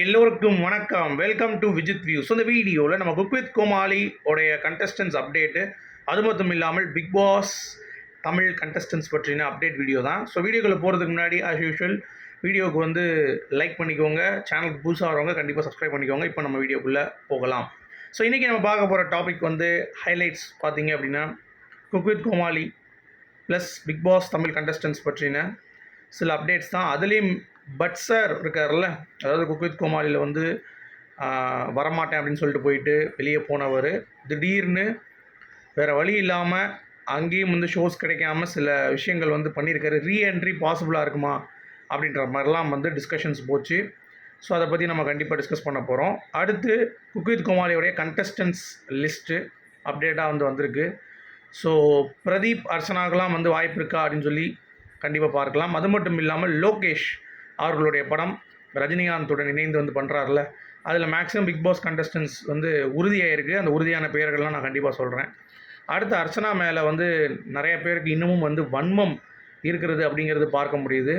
எல்லோருக்கும் வணக்கம். Welcome to Vijith views இந்த வீடியோவில் நம்ம குக் வித் கோமாளி உடைய கண்டஸ்டன்ஸ் அப்டேட்டு அது மட்டும் இல்லாமல் பிக் பாஸ் தமிழ் கண்டஸ்டன்ஸ் பற்றின அப்டேட் வீடியோ தான். ஸோ வீடியோக்குள்ளே போகிறதுக்கு முன்னாடி ஆஸ் யூஷுவல் வீடியோவுக்கு வந்து லைக் பண்ணிக்கோங்க. சேனலுக்கு புதுசாக வரவங்க கண்டிப்பாக சப்ஸ்கிரைப் பண்ணிக்கோங்க. இப்போ நம்ம வீடியோக்குள்ளே போகலாம். ஸோ இன்றைக்கி நம்ம பார்க்க போகிற டாபிக் வந்து ஹைலைட்ஸ் பார்த்தீங்க அப்படின்னா Cook with Comali plus Bigg Boss Tamil contestants பற்றின சில அப்டேட்ஸ் தான். அதுலேயும் பட் சார் இருக்கார்ல அதாவது குக்வித் கோமாளியில் வந்து வரமாட்டேன் அப்படின்னு சொல்லிட்டு போயிட்டு வெளியே போனவர் திடீர்னு வேறு வழி இல்லாமல் அங்கேயும் வந்து ஷோஸ் கிடைக்காம சில விஷயங்கள் வந்து பண்ணியிருக்காரு. ரீஎன்ட்ரி பாசிபிளாக இருக்குமா? அப்படின்ற மாதிரிலாம் வந்து டிஸ்கஷன்ஸ் போச்சு. ஸோ அதை பற்றி நம்ம கண்டிப்பாக டிஸ்கஸ் பண்ண போகிறோம் அடுத்து குக்வித் கோமாளியோடைய கண்டஸ்டன்ஸ் லிஸ்ட்டு அப்டேட்டாக வந்து வந்திருக்கு. ஸோ பிரதீப் அர்ச்சனாக்கெலாம் வந்து வாய்ப்பு இருக்கா அப்படின்னு சொல்லி கண்டிப்பாக பார்க்கலாம். அது மட்டும் இல்லாமல் லோகேஷ் அவர்களுடைய படம் ரஜினிகாந்துடன் இணைந்து வந்து பண்ணுறாருல அதில் மேக்ஸிமம் பிக் பாஸ் கண்டஸ்டன்ஸ் வந்து உறுதியாயிருக்கு. அந்த உறுதியான பெயர்கள்லாம் நான் கண்டிப்பாக சொல்கிறேன் அடுத்து அர்ச்சனா மேலே வந்து நிறைய பேருக்கு இன்னமும் வந்து வன்மம் இருக்கிறது அப்படிங்கிறது பார்க்க முடியுது.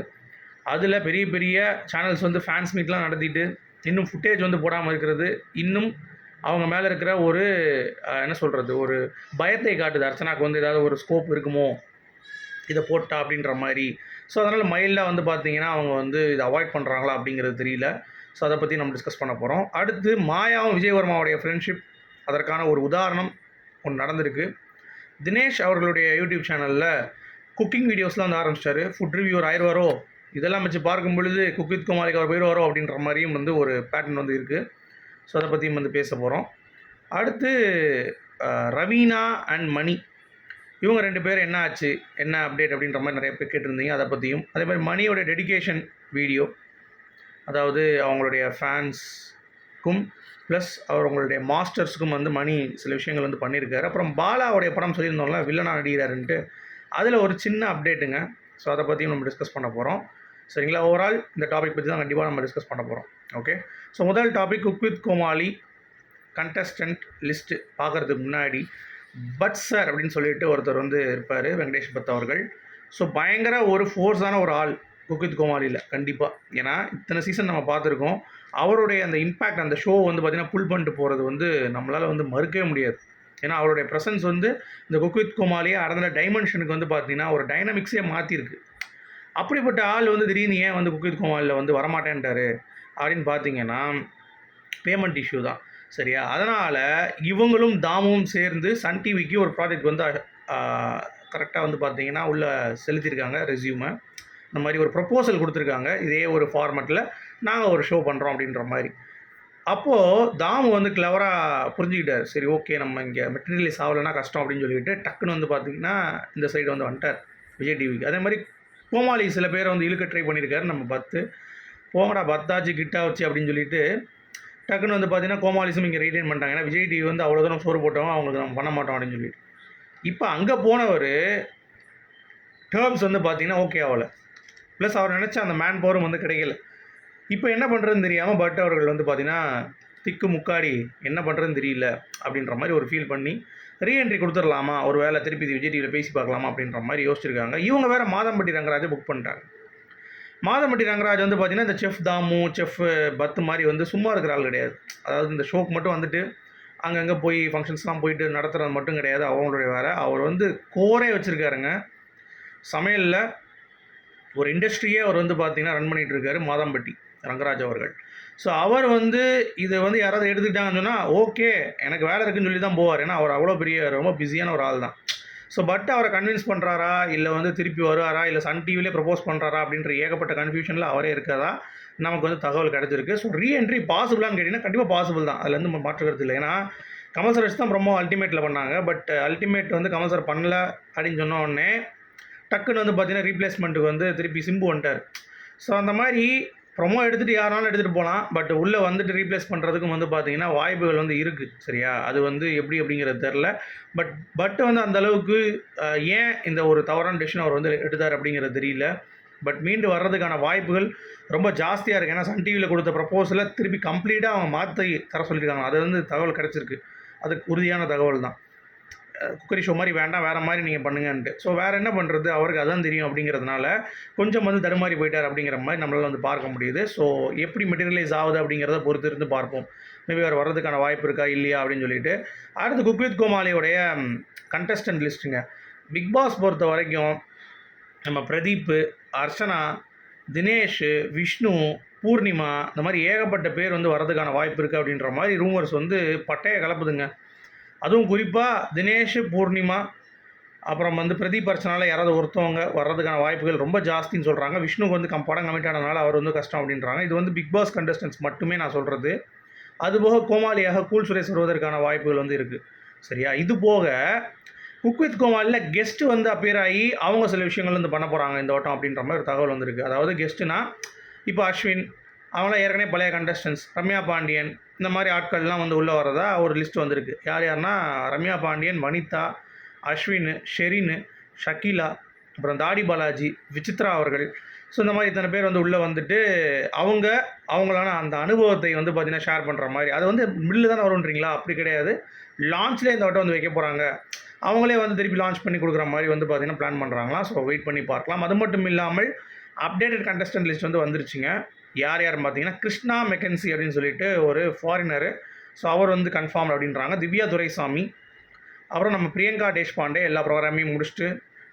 அதில் பெரிய பெரிய சேனல்ஸ் வந்து ஃபேன்ஸ் மீட்லாம் நடத்திட்டு இன்னும் ஃபுட்டேஜ் வந்து போடாமல் இருக்கிறது. இன்னும் அவங்க மேலே இருக்கிற ஒரு என்ன சொல்கிறது ஒரு பயத்தை காட்டுது. அர்ச்சனாக்கு வந்து ஏதாவது ஒரு ஸ்கோப் இருக்குமோ? இதை போட்டா அப்படின்ற மாதிரி. ஸோ அதனால் மைல்டாக வந்து பார்த்தீங்கன்னா அவங்க வந்து இதை அவாய்ட் பண்ணுறாங்களா அப்படிங்கிறது தெரியல. ஸோ அதை பற்றி நம்ம டிஸ்கஸ் பண்ண போகிறோம் அடுத்து மாயாவும் விஜயவர்மாவுடைய ஃப்ரெண்ட்ஷிப் அதற்கான ஒரு உதாரணம் ஒன்று நடந்திருக்கு. தினேஷ் அவர்களுடைய யூடியூப் சேனலில் குக்கிங் வீடியோஸ்லாம் வந்து ஆரம்பிச்சிட்டாரு. ஃபுட் ரிவ்யூர் ஆயிடுவாரோ இதெல்லாம் வச்சு பார்க்கும் பொழுது குக் வித் குமாரிக்கு அவர் போயிடுவாரோ அப்படின்ற மாதிரியும் வந்து ஒரு பேட்டர்ன் வந்து இருக்குது ஸோ அதை பற்றியும் வந்து பேச போகிறோம் அடுத்து ரவீனா அண்ட் மணி. இவங்க ரெண்டு பேரும் என்ன ஆச்சு? என்ன அப்டேட் அப்படின்ற மாதிரி நிறைய பேர் கேட்டிருந்தீங்க. அதை பற்றியும் அதே மாதிரி மணியோட டெடிகேஷன் வீடியோ அதாவது அவங்களுடைய ஃபேன்ஸ்க்கும் ப்ளஸ் அவங்களுடைய மாஸ்டர்ஸுக்கும் வந்து மணி சில விஷயங்கள் வந்து பண்ணியிருக்காரு. அப்புறம் பாலாவுடைய படம் சொல்லியிருந்தோம்ல வில்லனா நடிகிறாருன்ட்டு அதில் ஒரு சின்ன அப்டேட்டுங்க ஸோ அதை பற்றியும் நம்ம டிஸ்கஸ் பண்ண போகிறோம் சரிங்களா? ஓவரால் இந்த டாபிக் பற்றி தான் கண்டிப்பாக நம்ம டிஸ்கஸ் பண்ண போகிறோம் ஓகே ஸோ முதல் topic Cook with Comali contestant list பார்க்குறதுக்கு முன்னாடி பட் சார் அப்படின்னு சொல்லிட்டு ஒருத்தர் வந்து இருப்பார் வெங்கடேஷ் பத் அவர்கள். ஸோ பயங்கர ஒரு ஃபோர்ஸான ஒரு ஆள் குக்கித் கோமாளியில் கண்டிப்பாக ஏன்னா இத்தனை சீசன் நம்ம பார்த்துருக்கோம். அவருடைய அந்த இம்பேக்ட் அந்த ஷோ வந்து பார்த்திங்கன்னா புல் பண்ணிட்டு போகிறது வந்து நம்மளால் வந்து மறுக்கவே முடியாது. ஏன்னா அவருடைய ப்ரெசன்ஸ் வந்து இந்த குக்வித் கோமாளியை அறந்த டைமென்ஷனுக்கு வந்து பார்த்தீங்கன்னா ஒரு டைனமிக்ஸே மாற்றிருக்கு அப்படிப்பட்ட ஆள் வந்து திடீர்னு ஏன் வந்து குக்வித் கோமாலியில் வந்து வரமாட்டேன்ட்டாரு அப்படின்னு பார்த்தீங்கன்னா பேமெண்ட் இஷ்யூ தான். சரியா? அதனால் இவங்களும் தாமும் சேர்ந்து சன் டிவிக்கு ஒரு ப்ராஜெக்ட் வந்து கரெக்டாக வந்து பார்த்தீங்கன்னா உள்ளே செலுத்தியிருக்காங்க ரெஸ்யூமை இந்த மாதிரி ஒரு ப்ரப்போசல் கொடுத்துருக்காங்க. இதே ஒரு ஃபார்மெட்டில் நாங்கள் ஒரு ஷோ பண்ணுறோம் அப்படின்ற மாதிரி. அப்போது தாமு வந்து கிளவராக புரிஞ்சுக்கிட்டார். சரி ஓகே நம்ம இங்கே மெட்டீரியலைஸ் ஆகலைன்னா கஷ்டம் அப்படின்னு சொல்லிட்டு டக்குன்னு வந்து பார்த்திங்கன்னா இந்த சைடு வந்து வந்துட்டார் விஜய் டிவிக்கு. அதே மாதிரி கோமாளி சில பேர் வந்து இழுக்க ட்ரை பண்ணியிருக்காரு நம்ம பத்து போங்கடா பத்தாச்சு கிட்டா வச்சு அப்படின்னு சொல்லிட்டு டக்குன்னு வந்து பார்த்தீங்கன்னா கோமாலிசம் இங்கே ரீடைன் பண்ணிட்டாங்க. ஏன்னா விஜய் டிவி வந்து அவ்வளோ தூரம் சோறு போட்டவங்க அவங்களுக்கு நம்ம பண்ண மாட்டோம் அப்படின்னு சொல்லிட்டு. இப்போ அங்கே போனவர் டேர்ம்ஸ் வந்து பார்த்தீங்கன்னா ஓகே ஆகலை. ப்ளஸ் அவர் நினச்ச அந்த மேன் பவரும் வந்து கிடைக்கல. இப்போ என்ன பண்ணுறதுன்னு தெரியாமல் பட் அவர்கள் வந்து பார்த்தீங்கன்னா திக்கு முக்காடி என்ன பண்ணுறதுன்னு தெரியல அப்படின்ற மாதிரி ஒரு ஃபீல் பண்ணி ரீஎன்ட்ரி கொடுத்துடலாமா? ஒரு வேலை திருப்பி விஜய் டிவியில் பேசி பார்க்கலாமா அப்படின்ற மாதிரி யோசிச்சிருக்காங்க. இவங்க வேறு மாதம்பட்டி ரங்கராஜை புக் பண்ணிட்டாங்க. மாதம்பட்டி ரங்கராஜ் வந்து பார்த்தீங்கன்னா இந்த செஃப் தாமு செஃப் பத்து மாதிரி வந்து சும்மா இருக்கிற ஆள் கிடையாது. அதாவது இந்த ஷோக்கு மட்டும் வந்துட்டு அங்கங்கே போய் ஃபங்க்ஷன்ஸ்லாம் போயிட்டு நடத்துகிறது மட்டும் கிடையாது. அவங்களுடைய வேலை அவர் வந்து கோரே வச்சுருக்காருங்க. சமையலில் ஒரு இண்டஸ்ட்ரியே அவர் வந்து பார்த்தீங்கன்னா ரன் பண்ணிகிட்டு இருக்காரு மாதம்பட்டி ரங்கராஜ் அவர்கள். ஸோ அவர் வந்து இதை வந்து யாராவது எடுத்துக்கிட்டாங்கன்னு சொன்னால் ஓகே எனக்கு வேலை இருக்குன்னு சொல்லி தான் போவார். ஏன்னா அவர் அவ்வளோ பெரிய ரொம்ப பிஸியான ஒரு ஆள் தான் ஸோ பட் அவரை கன்வின்ஸ் பண்ணுறாரா இல்லை வந்து திருப்பி வருவாரா? இல்லை சன் டிவிலே ப்ரப்போஸ் பண்ணுறாரா அப்படின்ற ஏகப்பட்ட கன்ஃபியூஷனில் அவரே இருக்கிறதா நமக்கு வந்து தகவல் கிடச்சிருக்கு. ஸோ ரீஎன்ட்ரி பாசிபிளான்னு கேட்டிங்கன்னா கண்டிப்பாக பாசிபிள் தான். அதுலேருந்து நம்ம மாற்றுக்கிறது இல்லை. ஏன்னா கமல் சார் வச்சு தான் ப்ரொமோ அல்டிமேட்டில் பண்ணாங்க. பட் அல்டிமேட் uh, வந்து கமல் சார் பண்ணல அப்படின்னு சொன்ன உடனே டக்குன்னு வந்து பார்த்தீங்கன்னா ரீப்ளேஸ்மெண்ட்டுக்கு வந்து திருப்பி சிம்பு வந்துட்டார். ஸோ அந்த மாதிரி ப்ரொமோ எடுத்துகிட்டு யாராலும் எடுத்துகிட்டு போகலாம் பட் உள்ளே வந்துட்டு ரீப்ளேஸ் பண்ணுறதுக்கும் வந்து பார்த்தீங்கன்னா வாய்ப்புகள் வந்து இருக்குது சரியா? அது வந்து எப்படி அப்படிங்கிறது தெரில பட் பட் வந்து அந்தளவுக்கு ஏன் இந்த ஒரு தவறான டெசிஷன் அவர் வந்து எடுத்தார் அப்படிங்கிறது தெரியல. பட் மீண்டு வர்றதுக்கான வாய்ப்புகள் ரொம்ப ஜாஸ்தியாக இருக்குது ஏன்னா சன் டிவியில் கொடுத்த ப்ரப்போசலை திருப்பி கம்ப்ளீட்டாக அவங்க மாற்றி தர சொல்லியிருக்காங்க அது வந்து தகவல் கிடச்சிருக்கு. அதுக்கு உறுதியான தகவல் தான் குக்கரி ஷோ மாதிரி வேண்டாம் வேறு மாதிரி நீங்கள் பண்ணுங்கன்ட்டு. ஸோ வேறு என்ன பண்ணுறது அவருக்கு அதான் தெரியும் அப்படிங்கிறதுனால கொஞ்சம் வந்து தடுமாறி போயிட்டார் அப்படிங்கிற மாதிரி நம்மளால் வந்து பார்க்க முடியுது. ஸோ எப்படி மெட்டீரியலைஸ் ஆகுது அப்படிங்கிறத பொறுத்து இருந்து பார்ப்போம். மேபி அவர் வர்றதுக்கான வாய்ப்பு இருக்கா இல்லையா அப்படின்னு சொல்லிட்டு. அடுத்து குக் வித் கண்டஸ்டன்ட் லிஸ்ட்டுங்க பிக் பாஸ் பொறுத்த வரைக்கும் நம்ம பிரதீப் அர்ச்சனா தினேஷ் விஷ்ணு பூர்ணிமா இந்த மாதிரி ஏகப்பட்ட பேர் வந்து வரதுக்கான வாய்ப்பு இருக்குது அப்படின்ற மாதிரி ரூமர்ஸ் வந்து பட்டையை கலப்புதுங்க. அதுவும் குறிப்பாக தினேஷ் பூர்ணிமா அப்புறம் வந்து பிரதீப் அர்ச்சனால யாராவது ஒருத்தவங்க வர்றதுக்கான வாய்ப்புகள் ரொம்ப ஜாஸ்தின்னு சொல்கிறாங்க விஷ்ணுக்கு வந்து கம் படம் கமிட் ஆனதுனால அவர் வந்து கஷ்டம் அப்படின்றாங்க. இது வந்து பிக் பாஸ் கண்டஸ்டன்ஸ் மட்டுமே நான் சொல்கிறது அதுபோக கோமாளியாக கூல் சுரேஷ் வருவதற்கான வாய்ப்புகள் வந்து இருக்குது சரியா? இது போக குக் வித் கோமாளியில் கெஸ்ட் வந்து அப்பியர் ஆகி அவங்க சில விஷயங்கள் வந்து பண்ண போகிறாங்க இந்த வட்டம் அப்படின்ற மாதிரி ஒரு தகவல் வந்திருக்கு அதாவது கெஸ்ட்டுனா இப்போ அஸ்வின் அவங்களாம் ஏற்கனவே பழைய கண்டஸ்டன்ஸ் ரம்யா பாண்டியன் இந்த மாதிரி ஆட்கள்லாம் வந்து உள்ளே வரதா ஒரு லிஸ்ட் வந்திருக்கு. யார் யாருன்னா ரம்யா பாண்டியன் வனிதா அஸ்வின் ஷெரின் ஷக்கீலா அப்புறம் தாடி பாலாஜி விசித்ரா அவர்கள். ஸோ இந்த மாதிரி இத்தனை பேர் வந்து உள்ளே வந்துட்டு அவங்க அவங்களான அந்த அனுபவத்தை வந்து பார்த்திங்கன்னா ஷேர் பண்ணுற மாதிரி. அது வந்து மில்லு தானே வரும்ன்றீங்களா? அப்படி கிடையாது. லான்ச்லேயே இந்த வட்டம் வந்து வைக்க போகிறாங்க அவங்களே வந்து திருப்பி லான்ச் பண்ணி கொடுக்குற மாதிரி வந்து பார்த்திங்கன்னா பிளான் பண்ணுறாங்களா ஸோ வெயிட் பண்ணி பார்க்கலாம். அது மட்டும் இல்லாமல் அப்டேட்டட் கண்டஸ்டன்ட் லிஸ்ட் வந்து வந்துருச்சுங்க. யார் யார் பார்த்தீங்கன்னா கிருஷ்ணா மெக்கன்சி அப்படின்னு சொல்லிட்டு ஒரு ஃபாரினரு ஸோ அவர் வந்து கன்ஃபார்ம் அப்படின்றாங்க. திவ்யா துரைசாமி. அப்புறம் நம்ம பிரியங்கா தேஷ்பாண்டே எல்லா ப்ரோக்ராமையும் முடிச்சுட்டு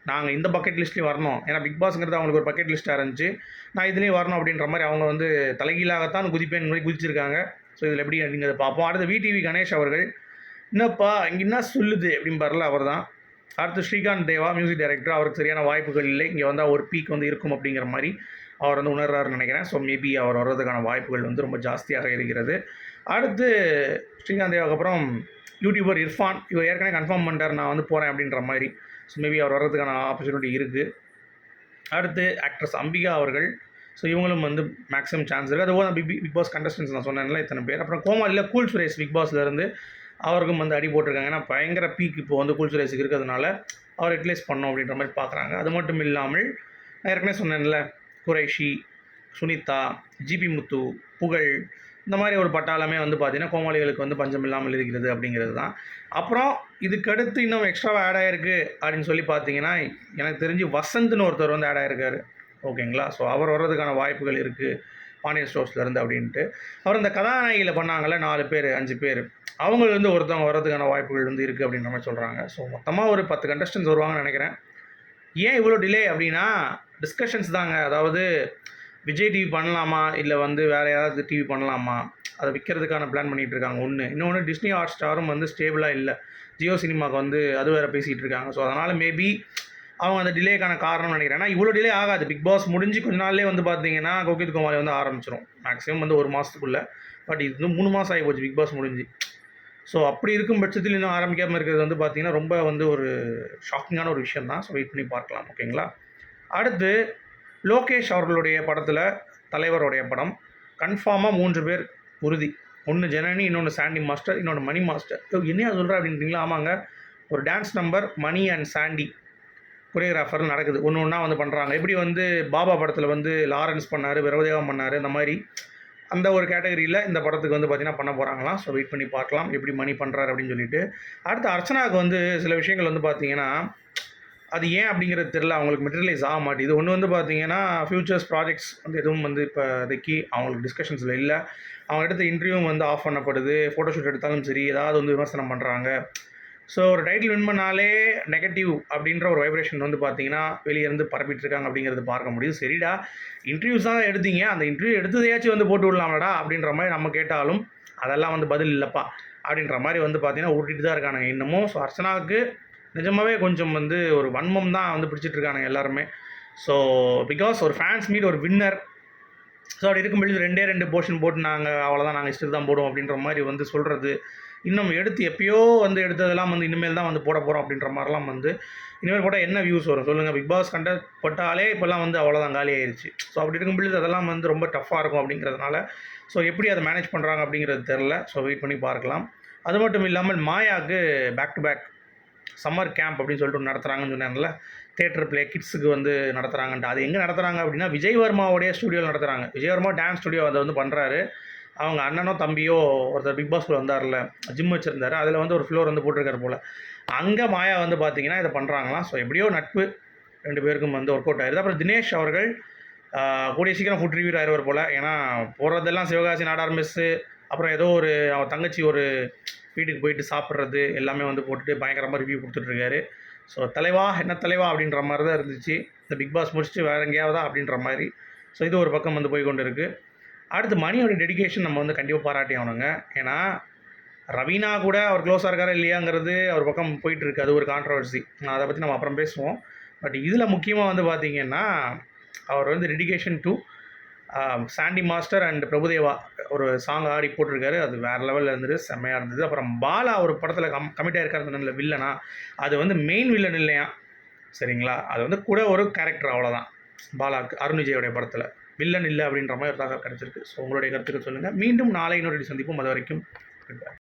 நாங்கள் இந்த பக்கெட் லிஸ்ட்லேயும் வரணும். ஏன்னா பிக் பாஸ்ங்கிறது அவங்களுக்கு ஒரு பக்கெட் லிஸ்ட்டாக இருந்துச்சு. நான் இதுலேயும் வரணும் அப்படின்ற மாதிரி அவங்க வந்து தலைகீழாகத்தான் குதிப்பேன் மாதிரி குதிச்சிருக்காங்க. ஸோ இதில் எப்படி அப்படிங்கிறத பார்ப்போம். அடுத்து விடிவி கணேஷ் அவர்கள். என்னப்பா இங்கே என்ன சொல்லுது? அப்படின்னு பாருல அவர் தான் அடுத்து ஸ்ரீகாந்த் தேவா மியூசிக் டைரக்டர் அவருக்கு சரியான வாய்ப்புகள் இல்லை. இங்கே வந்தால் ஒரு பீக் வந்து இருக்கும் அப்படிங்கிற மாதிரி. அவர் வந்து உணர்றாருன்னு நினைக்கிறேன். ஸோ மேபி அவர் வர்றதுக்கான வாய்ப்புகள் வந்து ரொம்ப ஜாஸ்தியாக இருக்கிறது. அடுத்து ஸ்ரீகாந்த் அப்புறம் யூடியூபர் இர்ஃபான் இவர் ஏற்கனவே கன்ஃபார்ம் பண்ணிட்டார் நான் வந்து போகிறேன் அப்படின்ற மாதிரி. ஸோ மேபி அவர் வர்றதுக்கான ஆப்பர்ச்சுனிட்டி இருக்குது அடுத்து ஆக்ட்ரஸ் அம்பிகா அவர்கள். ஸோ இவங்களும் வந்து மேக்ஸிமம் சான்ஸ் இருக்குது அதுபோல் பிக் பிக் பாஸ் கண்டஸ்டன்ஸ் நான் சொன்னேன்ல இத்தனை பேர். அப்புறம் கோமாளியில் கூல் சுரேஷ் பிக் பாஸ்லேருந்து அவருக்கும் வந்து அடி போட்டிருக்காங்க. ஏன்னா பயங்கர பீக் இப்போ வந்து கூல் சுரேஷுக்கு இருக்கிறதுனால அவர் யூட்டிலைஸ் பண்ணோம் அப்படின்ற மாதிரி பார்க்குறாங்க அது மட்டும் இல்லாமல் நான் ஏற்கனவே சொன்னேன்ல குறைஷி சுனிதா ஜிபி முத்து புகழ் இந்த மாதிரி ஒரு பட்டாளமே வந்து பார்த்திங்கன்னா கோமாளிகளுக்கு வந்து பஞ்சம் இல்லாமல் இருக்கிறது அப்படிங்கிறது தான். அப்புறம் இதுக்கடுத்து இன்னும் எக்ஸ்ட்ராவாக ஆட் ஆகிருக்கு அப்படின்னு சொல்லி பார்த்தீங்கன்னா எனக்கு தெரிஞ்சு வசந்த்னு ஒருத்தர் வந்து ஆட் ஆகிருக்காரு ஓகேங்களா? ஸோ அவர் வர்றதுக்கான வாய்ப்புகள் இருக்குது பாண்டியன் ஸ்டோர்ஸ்லேருந்து அப்படின்ட்டு. அவர் இந்த கதாநாயகியில் பண்ணாங்கள்ல நாலு பேர் அஞ்சு பேர். அவங்கலேருந்து ஒருத்தவங்க வர்றதுக்கான வாய்ப்புகள் வந்து இருக்குது அப்படின்ற மாதிரி சொல்கிறாங்க ஸோ மொத்தமாக ஒரு பத்து கண்டஸ்டன்ஸ் வருவாங்கன்னு நினைக்கிறேன். ஏன் இவ்வளோ டிலே அப்படின்னா டிஸ்கஷன்ஸ் தாங்க. அதாவது விஜய் டிவி பண்ணலாமா? இல்லை வந்து வேறு ஏதாவது டிவி பண்ணலாமா? அதை விற்கிறதுக்கான பிளான் பண்ணிகிட்டு இருக்காங்க. ஒன்று இன்னொன்று டிஸ்னி ஹாட் ஸ்டாரும் வந்து ஸ்டேபிளாக இல்லை. ஜியோ சினிமாவுக்கு வந்து அது வேறு பேசிகிட்டு இருக்காங்க. ஸோ அதனால் மேபி அவங்க அந்த டிலேக்கான காரணம் நினைக்கிறேன். ஏன்னா இவ்வளோ டிலே ஆகாது. பிக் பாஸ் முடிஞ்சு கொஞ்ச நாள்லேயே வந்து பார்த்தீங்கன்னா கோகித் குமாரி வந்து ஆரம்பிச்சிடும் மேக்ஸிமம் வந்து ஒரு மாதத்துக்குள்ளே பட் இது வந்து மூணு மாதம் ஆகி போச்சு. பிக் பாஸ் முடிஞ்சு. ஸோ அப்படி இருக்கும் பட்சத்தில் இன்னும் ஆரம்பிக்காமல் இருக்கிறது வந்து பார்த்திங்கன்னா ரொம்ப வந்து ஒரு ஷாக்கிங்கான ஒரு விஷயம் தான். ஸோ வெயிட் பண்ணி பார்க்கலாம். ஓகேங்களா அடுத்து லோகேஷ் அவர்களுடைய படத்தில் தலைவருடைய படம். கன்ஃபார்மாக மூன்று பேர் உறுதி. ஒன்று ஜனனி இன்னொன்று சாண்டி மாஸ்டர் இன்னொன்று மணி மாஸ்டர் என்னையா சொல்கிறா அப்படின்றீங்களா? ஆமாங்க. ஒரு dance number Mani and Sandy choreographer நடக்குது. ஒன்று ஒன்றா வந்து பண்ணுறாங்க எப்படி வந்து பாபா படத்தில் வந்து லாரன்ஸ் பண்ணார் விரவதேவம் பண்ணார் இந்த மாதிரி அந்த ஒரு கேட்டகரியில் இந்த படத்துக்கு வந்து பார்த்திங்கன்னா பண்ண போகிறாங்களாம் ஸோ வெயிட் பண்ணி பார்க்கலாம். எப்படி மணி பண்ணுறாரு அப்படின்னு சொல்லிட்டு. அடுத்து அர்ச்சனாவுக்கு வந்து சில விஷயங்கள் வந்து பார்த்திங்கன்னா அது ஏன் அப்படிங்கிறது தெரில அவங்களுக்கு மெட்டீரியலைஸ் ஆக மாட்டேது ஒன்று வந்து பார்த்திங்கன்னா ஃப்யூச்சர்ஸ் ப்ராஜெக்ட்ஸ் வந்து எதுவும் வந்து இப்போ இப்போதைக்கு அவங்களுக்கு டிஸ்கஷன்ஸில் இல்லை. அவங்க எடுத்த இன்டர்வியூவும் வந்து ஆஃப் பண்ணப்படுது. ஃபோட்டோஷூட் எடுத்தாலும் சரி ஏதாவது வந்து விமர்சனம் பண்ணுறாங்க ஸோ ஒரு டைட்டில் வின் பண்ணாலே நெகட்டிவ் அப்படின்ற ஒரு வைப்ரேஷன் வந்து பார்த்தீங்கன்னா வெளியே இருந்து பரப்பிட்டு இருக்காங்க அப்படிங்கிறது பார்க்க முடியும். சரிடா இன்டர்வியூஸ் தான் எடுத்தீங்க. அந்த இன்டர்வியூ எடுத்ததையாச்சும் வந்து போட்டு விடலாம்லடா அப்படின்ற மாதிரி நம்ம கேட்டாலும் அதெல்லாம் வந்து பதில் இல்லைப்பா அப்படின்ற மாதிரி வந்து பார்த்தீங்கன்னா ஊட்டிட்டு தான் இருக்கானுங்க இன்னமும். ஸோ அர்ச்சனாவுக்கு நிஜமாகவே கொஞ்சம் வந்து ஒரு வன்மம் தான் வந்து பிடிச்சிட்டு இருக்கானுங்க எல்லாருமே. ஸோ பிகாஸ் ஒரு ஃபேன்ஸ் மீட் ஒரு வின்னர் ஸோ அப்படி இருக்கும்பொழுது ரெண்டே ரெண்டு போர்ஷன் போட்டு நாங்கள் அவ்வளோதான் நாங்கள் இஷ்டத்துக்கு தான் போடுவோம் அப்படின்ற மாதிரி வந்து சொல்கிறது இன்னும் எடுத்து எப்பயோ வந்து எடுத்ததெல்லாம் வந்து இனிமேல் தான் வந்து போட போகிறோம் அப்படின்ற மாதிரிலாம் வந்து இனிமேல் போட்டால் என்ன வியூஸ் வரும்? சொல்லுங்கள் பிக் பாஸ் கண்ட போட்டாலே இப்போல்லாம் வந்து அவ்வளோதான் காலி ஆயிடுச்சு ஸோ அப்படி இருக்கும்பொழுது அதெல்லாம் வந்து ரொம்ப டஃப்பாக இருக்கும் அப்படிங்கிறதுனால ஸோ எப்படி அதை மேனேஜ் பண்ணுறாங்க அப்படிங்கிறது தெரில ஸோ வெயிட் பண்ணி பார்க்கலாம். அது மட்டும் இல்லாமல் மாயாவுக்கு back to back summer camp அப்படின்னு சொல்லிட்டு ஒன்று நடத்துகிறாங்கன்னு சொன்னாங்கல்ல தேட்டர் பிளே கிட்ஸுக்கு வந்து நடத்துகிறாங்கன்ட்டு அது எங்கே நடத்துகிறாங்க அப்படின்னா விஜய் வர்மாவுடைய ஸ்டுடியோவில் நடத்துகிறாங்க விஜய் வர்மா டான்ஸ் ஸ்டுடியோ அதை வந்து பண்ணுறாரு அவங்க அண்ணனோ தம்பியோ ஒருத்தர் பிக் பாஸ்ல வந்தார்ல ஜிம் வச்சுருந்தாரு. அதில் வந்து ஒரு ஃப்ளோர் வந்து போட்டிருக்காரு போல். அங்கே மாயா வந்து பார்த்தீங்கன்னா இதை பண்ணுறாங்களாம் ஸோ எப்படியோ நட்பு ரெண்டு பேருக்கும் வந்து ஒர்க் அவுட் ஆயிருது. அப்புறம் தினேஷ் அவர்கள் கூடிய சீக்கிரம் ஃபுட் ரிவியூ ஆயிடுவார் போல். ஏன்னா போகிறதெல்லாம் சிவகாசி நாடார் மெஸ்ஸு அப்புறம் ஏதோ ஒரு அவன் தங்கச்சி ஒரு வீட்டுக்கு போயிட்டு சாப்பிட்றது எல்லாமே வந்து போட்டுட்டு பயங்கரமாக ரிவ்யூ கொடுத்துட்ருக்காரு ஸோ தலைவா என்ன தலைவா அப்படின்ற மாதிரி தான் இருந்துச்சு. இந்த பிக் பாஸ் முடிச்சுட்டு வேறு எங்கேயாவதா அப்படின்ற மாதிரி. ஸோ இது ஒரு பக்கம் வந்து போய் கொண்டு இருக்குது அடுத்து மணியோட டெடிகேஷன் நம்ம வந்து கண்டிப்பாக பாராட்டி ஆகணுங்க. ஏன்னா ரவீனா கூட அவர் க்ளோஸாக இருக்காரா இல்லையாங்கிறது அவர் பக்கம் போயிட்டுருக்கு. அது ஒரு கான்ட்ரவர்சி அதை பற்றி நம்ம அப்புறம் பேசுவோம். பட் இதில் முக்கியமாக வந்து பார்த்திங்கன்னா அவர் வந்து dedication to Sandy master and Prabhudeva ஒரு சாங் ஆடி போட்டிருக்காரு. அது வேறு லெவலில் இருந்தது. செம்மையாக இருந்தது. அப்புறம் பாலா ஒரு படத்தில் கம் கமிட்டாக இருக்காரு வில்லனா அது வந்து மெயின் வில்லன் இல்லையா? சரிங்களா? அது வந்து கூட ஒரு கேரக்டர் அவ்வளோதான் பாலாவுக்கு அருண் விஜயோடைய படத்தில். வில்லன் இல்லை அப்படின்ற மாதிரி ஒரு தகவல் கிடச்சிருக்கு. ஸோ உங்களுடைய கருத்துக்கள் சொல்லுங்கள் மீண்டும் நாளை இன்னொரு சந்திப்போம். அது வரைக்கும் goodbye.